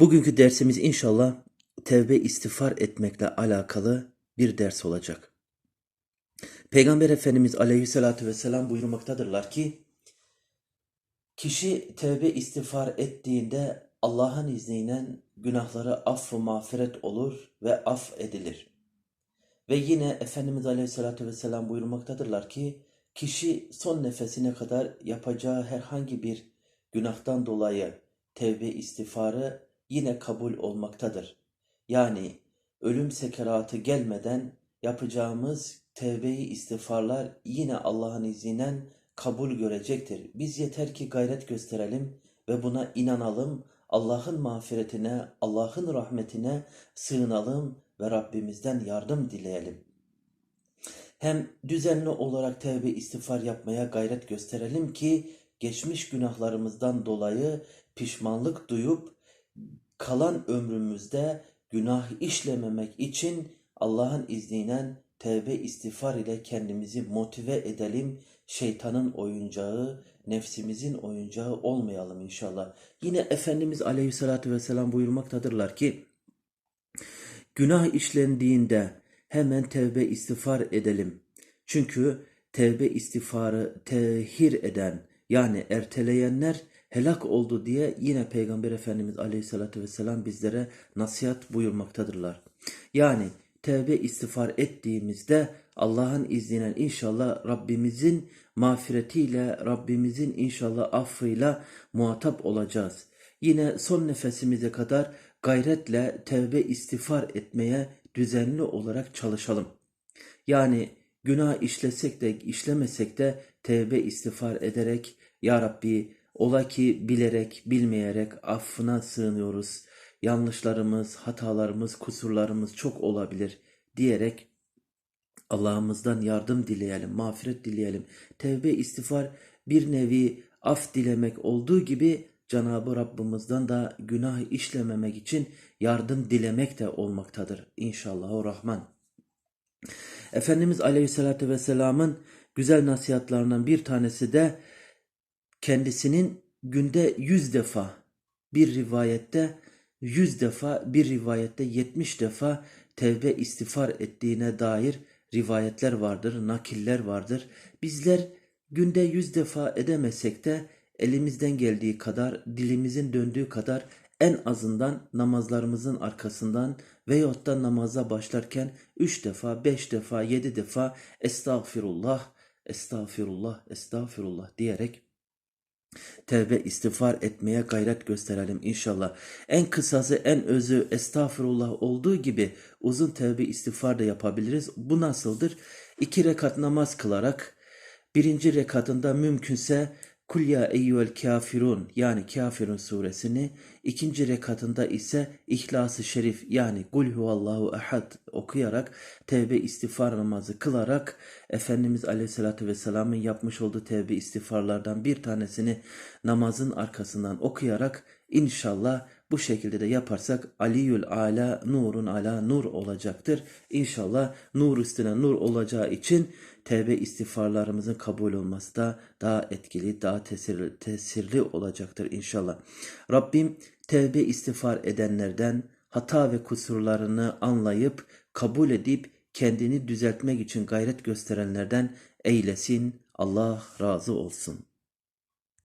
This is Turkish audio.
Bugünkü dersimiz inşallah tevbe istiğfar etmekle alakalı bir ders olacak. Peygamber Efendimiz Aleyhisselatü Vesselam buyurmaktadırlar ki, kişi tevbe istiğfar ettiğinde Allah'ın izniyle günahları affı mağfiret olur ve af edilir. Ve yine Efendimiz Aleyhisselatü Vesselam buyurmaktadırlar ki, kişi son nefesine kadar yapacağı herhangi bir günahtan dolayı tevbe istiğfarı yine kabul olmaktadır. Yani ölüm sekeratı gelmeden yapacağımız tevbe-i istiğfarlar yine Allah'ın izniyle kabul görecektir. Biz yeter ki gayret gösterelim ve buna inanalım. Allah'ın mağfiretine, Allah'ın rahmetine sığınalım ve Rabbimizden yardım dileyelim. Hem düzenli olarak tevbe istiğfar yapmaya gayret gösterelim ki geçmiş günahlarımızdan dolayı pişmanlık duyup kalan ömrümüzde günah işlememek için Allah'ın izniyle tevbe istiğfar ile kendimizi motive edelim. Şeytanın oyuncağı, nefsimizin oyuncağı olmayalım inşallah. Yine Efendimiz Aleyhisselatü Vesselam buyurmaktadırlar ki, Günah işlendiğinde hemen tevbe istiğfar edelim. Çünkü tevbe istiğfarı tehir eden yani erteleyenler helak oldu diye yine Peygamber Efendimiz Aleyhisselatü Vesselam bizlere nasihat buyurmaktadırlar. Yani tevbe istiğfar ettiğimizde Allah'ın izniyle inşallah Rabbimizin mağfiretiyle, Rabbimizin inşallah affıyla muhatap olacağız. Yine son nefesimize kadar gayretle tevbe istiğfar etmeye düzenli olarak çalışalım. Yani günah işlesek de işlemesek de tevbe istiğfar ederek Ya Rabbi ola ki bilerek bilmeyerek affına sığınıyoruz. Yanlışlarımız, hatalarımız, kusurlarımız çok olabilir diyerek Allah'ımızdan yardım dileyelim, mağfiret dileyelim. Tevbe istiğfar bir nevi af dilemek olduğu gibi Cenab-ı Rabbimizden da günah işlememek için yardım dilemek de olmaktadır. İnşallah Rahman. Efendimiz Aleyhisselatü Vesselam'ın güzel nasihatlarından bir tanesi de kendisinin günde yüz defa bir rivayette yüz defa bir rivayette yetmiş defa tevbe istiğfar ettiğine dair rivayetler vardır, nakiller vardır. Bizler günde yüz defa edemesek de elimizden geldiği kadar, dilimizin döndüğü kadar en azından namazlarımızın arkasından veyahut da namaza başlarken üç defa, beş defa, yedi defa estağfirullah, estağfirullah, estağfirullah diyerek tevbe istiğfar etmeye gayret gösterelim inşallah. En kısası en özü estağfurullah olduğu gibi uzun tevbe istiğfar da yapabiliriz. Bu nasıldır? İki rekat namaz kılarak birinci rekatında mümkünse Kul ya eyyüel kafirun yani Kafirun suresini ikinci rekatında ise İhlas-ı Şerif yani Kul huvallahu ehad okuyarak tevbe istiğfar namazı kılarak Efendimiz Aleyhisselatü Vesselam'ın yapmış olduğu tevbe istiğfarlardan bir tanesini namazın arkasından okuyarak inşallah bu şekilde de yaparsak Aliyül Ala nurun ala nur olacaktır. İnşallah nur üstüne nur olacağı için tevbe istiğfarlarımızın kabul olması da daha etkili, daha tesirli, tesirli olacaktır inşallah. Rabbim tevbe istiğfar edenlerden hata ve kusurlarını anlayıp kabul edip kendini düzeltmek için gayret gösterenlerden eylesin. Allah razı olsun.